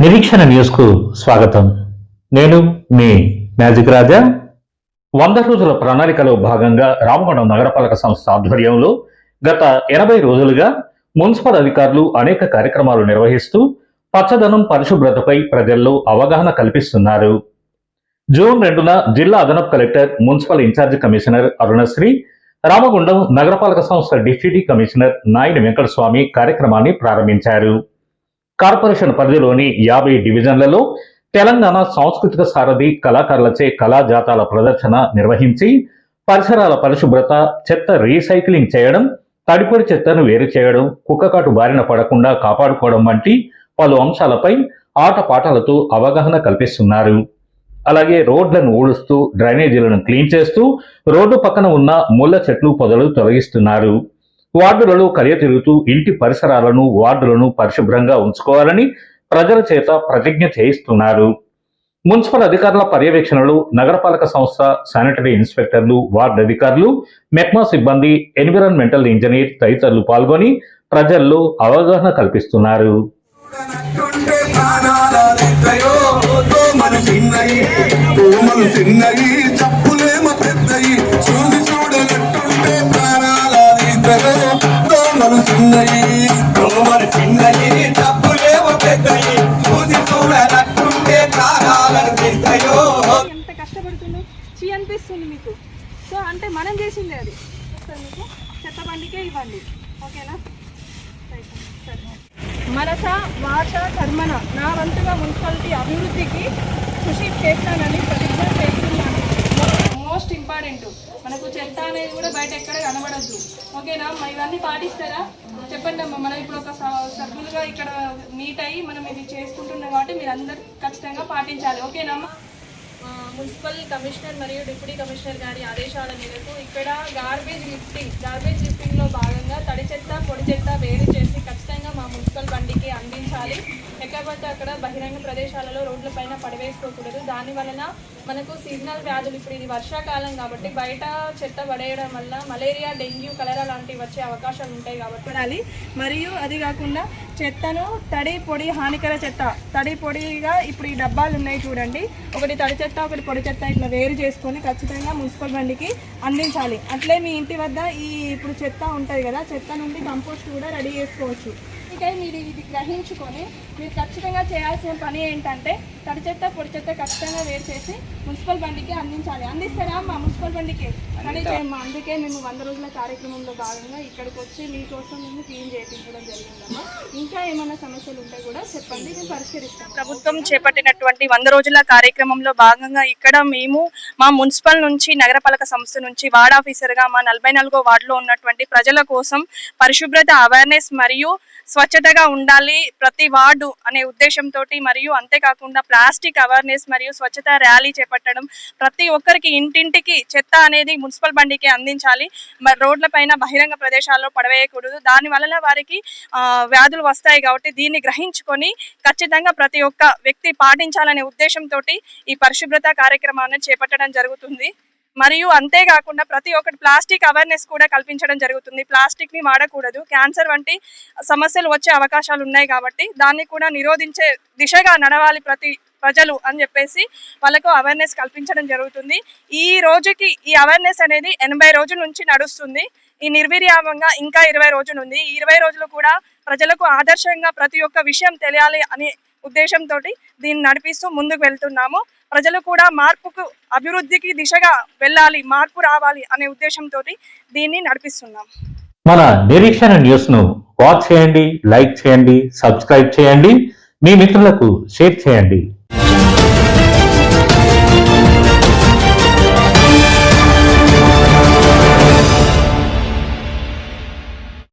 నిరీక్షణ న్యూస్కు స్వాగతం. నేను మీ మ్యాజిక్ రాజా. వంద రోజుల ప్రణాళికలో భాగంగా రామగుండం నగరపాలక సంస్థ ఆధ్వర్యంలో గత ఎనభై రోజులుగా మున్సిపల్ అధికారులు అనేక కార్యక్రమాలు నిర్వహిస్తూ పచ్చదనం పరిశుభ్రతపై ప్రజల్లో అవగాహన కల్పిస్తున్నారు. జూన్ రెండున జిల్లా అదనపు collector municipal in-charge commissioner Arunasri Ramagundam నగరపాలక సంస్థ డిప్యూటీ కమిషనర్ నాయని వెంకటస్వామి కార్యక్రమాన్ని ప్రారంభించారు. కార్పొరేషన్ పరిధిలోని యాభై డివిజన్లలో తెలంగాణ సాంస్కృతిక సారథి కళాకారులచే కళా జాతాల ప్రదర్శన నిర్వహించి పరిసరాల పరిశుభ్రత చెత్త రీసైక్లింగ్ చేయడం తడిపొడి చెత్తను వేరు చేయడం కుక్కకాటు బారిన పడకుండా కాపాడుకోవడం వంటి పలు అంశాలపై ఆటపాటలతో అవగాహన కల్పిస్తున్నారు. అలాగే రోడ్లను ఊడుస్తూ డ్రైనేజీలను క్లీన్ చేస్తూ రోడ్డు పక్కన ఉన్న ముళ్ళ చెట్లు పొదలు తొలగిస్తున్నారు. వార్డులలో కలియ తిరుగుతూ ఇంటి పరిసరాలను వార్డులను పరిశుభ్రంగా ఉంచుకోవాలని ప్రజల చేత ప్రతిజ్ఞ చేయిస్తున్నారు. మున్సిపల్ అధికారుల పర్యవేక్షణలో నగరపాలక సంస్థ శానిటరీ ఇన్స్పెక్టర్లు వార్డు అధికారులు మెక్మా సిబ్బంది ఎన్విరాన్మెంటల్ ఇంజనీర్ తదితరులు పాల్గొని ప్రజల్లో అవగాహన కల్పిస్తున్నారు. చిన్నయి చిన్నయి చేసిందే అది. మీకు? చెత్త బండికే ఇవ్వండి. ఓకేనా? సరే మనస వాచ కర్మన నా వంతుగా మున్సిపాలిటీ అభివృద్ధికి కృషి చేస్తానని ప్రతిజ్ఞ చేస్తున్నాను. మోస్ట్ ఇంపార్టెంట్ మనకు చెత్త అనేది కూడా బయట ఎక్కడ కనబడద్దు ఓకేనా? మరి ఇవన్నీ పాటిస్తారా? చెప్పండి అమ్మ. మనం ఇప్పుడు ఒక స- సభ్యులుగా ఇక్కడ మీట్ అయ్యి మనం ఇది చేసుకుంటున్నాం కాబట్టి మీరు అందరు ఖచ్చితంగా పాటించాలి. ఓకేనా అమ్మా? మున్సిపల్ కమిషనర్ మరియు డిప్యూటీ కమిషనర్ గారి ఆదేశాల మేరకు ఇక్కడ గార్బేజ్ లిఫ్టింగ్ గార్బేజ్ లిఫ్టింగ్లో భాగంగా తడి చెత్త పొడి చెత్త వేరు చేసి ఖచ్చితంగా మా మున్సిపల్ బండికి అందించాలి. ఎక్కడ అక్కడ బహిరంగ ప్రదేశాలలో రోడ్లపైన పడవేసుకోకూడదు. దాని వలన మనకు సీజనల్ వ్యాధులు ఇప్పుడు ఇది వర్షాకాలం కాబట్టి బయట చెత్త పడేయడం వల్ల మలేరియా డెంగ్యూ కలరా లాంటివి వచ్చే అవకాశాలు ఉంటాయి కాబట్టి మరియు అది కాకుండా చెత్తను తడి పొడి హానికర చెత్త. తడి పొడిగా ఇప్పుడు ఈ డబ్బాలు ఉన్నాయి చూడండి. ఒకటి తడి చెత్త ఒకటి పొడి చెత్త ఇట్లా వేరు చేసుకొని ఖచ్చితంగా మున్సిపల్ బండికి అందించాలి. అట్లే మీ ఇంటి వద్ద ఈ ఇప్పుడు చెత్త ఉంటుంది కదా చెత్త నుండి కంపోస్ట్ కూడా రెడీ చేసుకోవచ్చు. ఇక మీరు ఇది గ్రహించుకొని మీరు ఖచ్చితంగా చేయాల్సిన పని ఏంటంటే తడి చెత్త పొడి చెత్త ఖచ్చితంగా వేరు చేసి మున్సిపల్ బండికి అందించాలి. అందిస్తారా మా మున్సిపల్ బండికి. రెడీ చేయమ్మా. అందుకే మేము వంద రోజుల కార్యక్రమంలో భాగంగా ఇక్కడికి వచ్చి మీకోసం మేము క్లీన్ చేయించడం జరిగిందమ్మా. ఇంకా ఏమైనా సమస్యలు ఉంటే కూడా చెప్పండి మేము పరిష్కరిస్తాం ప్రభుత్వం చేపట్టినటువంటి వంద రోజుల కార్యక్రమంలో భాగంగా ఇక్కడ మేము మా మున్సిపల్ నుంచి నగరపాలక సంస్థ నుంచి వార్డ్ ఆఫీసర్గా మా నలభై నాలుగో వార్డులో ఉన్నటువంటి ప్రజల కోసం పరిశుభ్రత అవేర్నెస్ మరియు స్వచ్ఛతగా ఉండాలి ప్రతి వార్డు అనే ఉద్దేశంతో మరియు అంతేకాకుండా ప్లాస్టిక్ అవేర్నెస్ మరియు స్వచ్ఛత ర్యాలీ చేపట్టడం ప్రతి ఒక్కరికి ఇంటింటికి చెత్త అనేది మున్సిపల్ బండికి అందించాలి. మరి రోడ్లపైన బహిరంగ ప్రదేశాల్లో పడవేయకూడదు. దాని వలన వారికి వ్యాధులు వస్తాయి కాబట్టి దీన్ని గ్రహించుకొని ఖచ్చితంగా ప్రతి ఒక్క వ్యక్తి పాటించాలనే ఉద్దేశంతో ఈ పరిశుభ్రత కార్యక్రమాన్ని చేపట్టడం జరుగుతుంది. మరియు అంతేకాకుండా ప్రతి ఒక్కటి ప్లాస్టిక్ అవేర్నెస్ కూడా కల్పించడం జరుగుతుంది. ప్లాస్టిక్ని వాడకూడదు. క్యాన్సర్ వంటి సమస్యలు వచ్చే అవకాశాలు ఉన్నాయి కాబట్టి దాన్ని కూడా నిరోధించే దిశగా నడవాలి ప్రతి ప్రజలు అని చెప్పేసి వాళ్ళకు అవేర్నెస్ కల్పించడం జరుగుతుంది. ఈ రోజుకి ఈ అవేర్నెస్ అనేది ఎనభై రోజుల నుంచి నడుస్తుంది. ఈ నిర్వీర్యామంగా ఇంకా ఇరవై రోజులు ఉంది. ఈ ఇరవై రోజులు కూడా ప్రజలకు ఆదర్శంగా ప్రతి ఒక్క విషయం తెలియాలి అనే ఉద్దేశంతో దీన్ని నడిపిస్తూ ముందుకు వెళ్తున్నాము. ప్రజలు కూడా మార్పుకు అభివృద్ధికి దిశగా వెళ్ళాలి మార్పు రావాలి అనే ఉద్దేశంతో దీన్ని నడిపిస్తున్నాం. మన నిరీక్షణ న్యూస్ను వాచ్ చేయండి లైక్ చేయండి సబ్స్క్రైబ్ చేయండి. మీ మిత్రులకు షేర్ చేయండి.